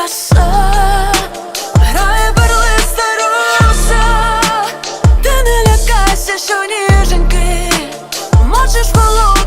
краса, грає перлиста роза Ти не лякайся, що ніженьки, можеш голову.